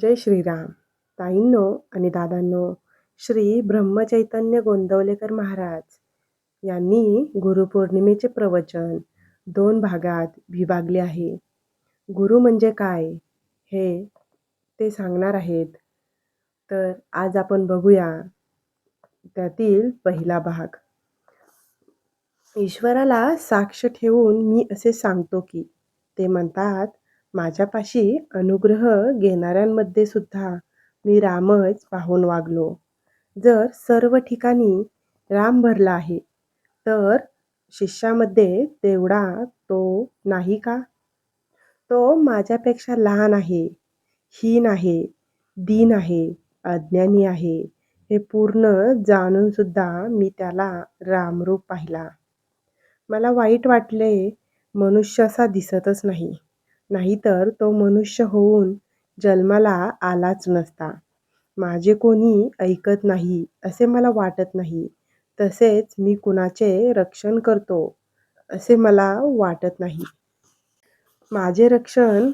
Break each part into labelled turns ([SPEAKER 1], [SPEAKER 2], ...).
[SPEAKER 1] जय श्रीराम. ताईंनो आणि दादांनो श्री ब्रह्मचैतन्य गोंदवलेकर महाराज यांनी गुरुपौर्णिमेचे प्रवचन दोन भागात विभागले आहे. गुरु म्हणजे काय हे ते सांगणार आहेत. तर आज आपण बघूया त्यातील पहिला भाग. ईश्वराला साक्ष ठेवून मी असे सांगतो की ते म्हणतात माझ्यापाशी अनुग्रह घेणाऱ्यांमध्ये सुद्धा मी रामच पाहून वागलो. जर सर्व ठिकाणी राम भरला आहे तर शिष्यामध्ये तेवढा तो नाही का? तो माझ्यापेक्षा लहान आहे हीन आहे दीन आहे अज्ञानी आहे हे पूर्ण जाणूनसुद्धा मी त्याला रामरूप पाहिला. मला वाईट वाटले मनुष्य असा दिसतच नाही. नाहीतर तो मनुष्य होऊन जन्माला आलाच नसता. माझे कोणी ऐकत नाही असे मला वाटत नाही. तसेच मी कुणाचे रक्षण करतो असे मला वाटत नाही. माझे रक्षण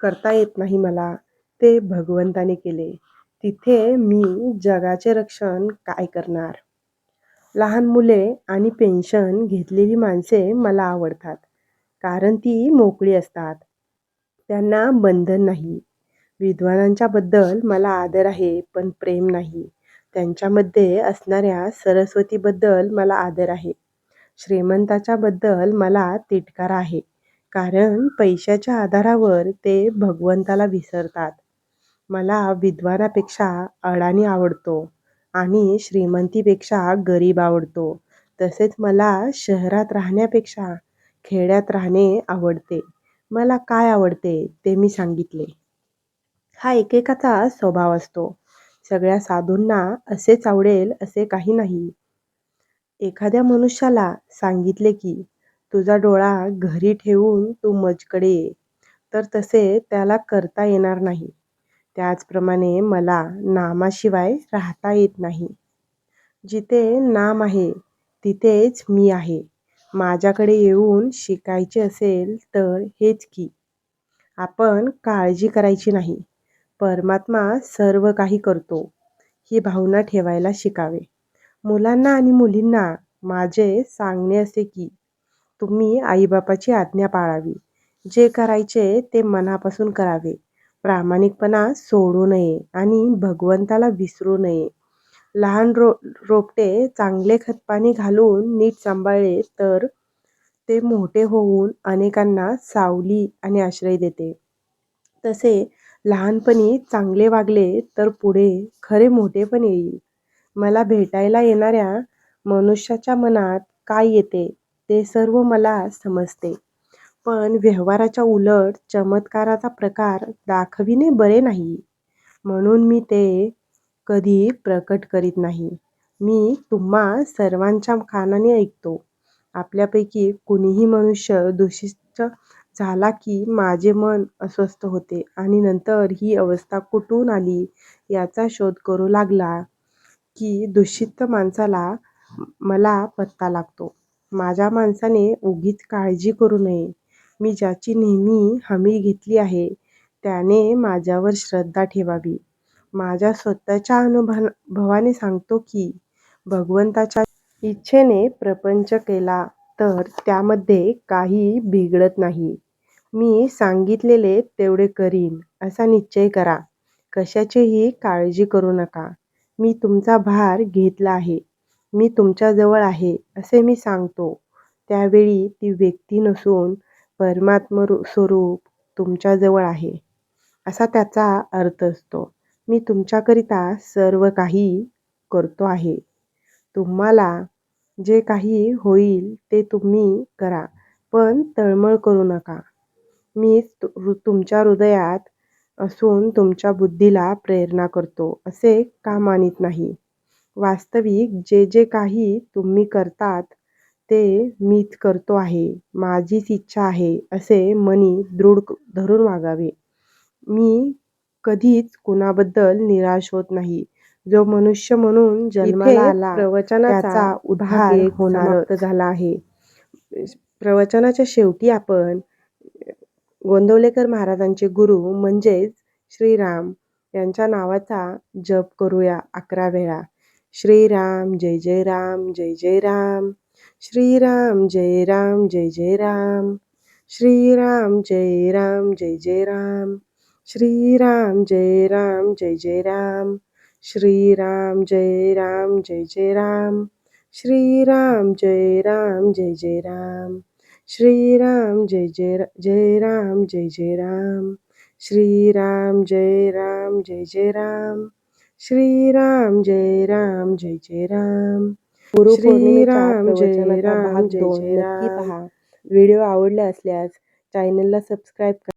[SPEAKER 1] करता येत नाही मला ते भगवंताने केले. तिथे मी जगाचे रक्षण काय करणार? लहान मुले आणि पेन्शन घेतलेली माणसे मला आवडतात. कारण ती मोकळी असतात. त्यांना बंधन नाही. विद्वानांच्याबद्दल मला आदर आहे पण प्रेम नाही. त्यांच्यामध्ये असणाऱ्या सरस्वतीबद्दल मला आदर आहे. श्रीमंताच्याबद्दल मला तिटकार आहे. कारण पैशाच्या आधारावर ते भगवंताला विसरतात. मला विद्वानापेक्षा अडाणी आवडतो आणि श्रीमंतीपेक्षा गरीब आवडतो. तसेच मला शहरात राहण्यापेक्षा खेड्यात राहणे आवडते. मला काय आवडते ते मी सांगितले. हा एकेकाचा स्वभाव असतो. सगळ्या साधूंना असेच आवडेल असे काही नाही. एखाद्या मनुष्याला सांगितले की तुझा डोळा घरी ठेवून तू मजकडे ये. तर तसे त्याला करता येणार नाही. त्याचप्रमाणे मला नामाशिवाय राहता येत नाही. जिथे नाम आहे तिथेच मी आहे. माझ्याकडे येऊन शिकायचे असेल तर हेच की आपण काळजी करायची नाही. परमात्मा सर्व काही करतो. ही भावना ठेवायला शिकावे. मुलांना आणि मुलींना माझे सांगणे असे की तुम्ही आईबापाची आज्ञा पाळावी. जे करायचे ते मनापासून करावे. प्रामाणिकपणा सोडू नये आणि भगवंताला विसरू नये. लहान रो रोपटे चांगले खतपाणी घालून नीट सांभाळले तर ते मोठे होऊन अनेकांना सावली आणि आश्रय देते. तसे लहानपणी चांगले वागले तर पुढे खरे मोठे पण येईल. मला भेटायला येणाऱ्या मनुष्याच्या मनात काय येते ते सर्व मला समजते. पण व्यवहाराच्या उलट चमत्काराचा प्रकार दाखविणे बरे नाही. म्हणून मी ते कधी प्रकट करीत नाही. मी तुम्हा सर्वांच्या कानाने ऐकतो. आपल्यापैकी कुणीही मनुष्य दूषित झाला की माझे मन अस्वस्थ होते आणि नंतर ही अवस्था कुठून आली याचा शोध करू लागला की दूषित माणसाला मला पत्ता लागतो. माझ्या माणसाने उगीच काळजी करू नये. मी ज्याची नेहमी हमी घेतली आहे त्याने माझ्यावर श्रद्धा ठेवावी. माझ्या स्वतःच्या अनुभवाने सांगतो की भगवंताच्या इच्छेने प्रपंच केला तर त्यामध्ये काही बिघडत नाही. मी सांगितलेले तेवढे करीन असा निश्चय करा. कशाचीही काळजी करू नका. मी तुमचा भार घेतला आहे. मी तुमच्याजवळ आहे असे मी सांगतो. त्यावेळी ती व्यक्ती नसून परमात्म स्वरूप तुमच्याजवळ आहे असा त्याचा अर्थ असतो. मी तुमच्याकरिता सर्व काही करतो आहे. तुम्हाला जे काही होईल ते तुम्ही करा पण तळमळ करू नका. मी तुमच्या हृदयात असून तुमच्या बुद्धीला प्रेरणा करतो असे का मानित नाही? वास्तविक जे जे काही तुम्ही करतात ते मीच करतो आहे माझीच इच्छा आहे असे मनी दृढ धरून वागावे. मी कधीच कुणाबद्दल निराश होत नाही. जो मनुष्य म्हणून जन्माला आला प्रवचनाचा उद्भाग होणार झाला आहे. प्रवचनाच्या शेवटी आपण गोंदवलेकर महाराजांचे गुरु म्हणजेच श्रीराम यांच्या नावाचा जप करूया अकरा वेळा. श्रीराम जय जय राम जय जय राम. श्रीराम जय राम जय जय राम. श्रीराम जय राम जय जय राम. श्रीराम जय राम जय जय राम श्रीराम जय राम जय जय राम श्रीराम जय राम जय जय राम श्रीराम जय जय जय राम जय जय राम श्रीराम जय राम जय जय राम श्रीराम जय राम जय जय राम
[SPEAKER 2] गुरुपौर्णिमेच्या
[SPEAKER 1] श्रीराम जय राम जय जय राम
[SPEAKER 2] व्हिडिओ आवडले असल्यास चॅनलला सबस्क्राईब करा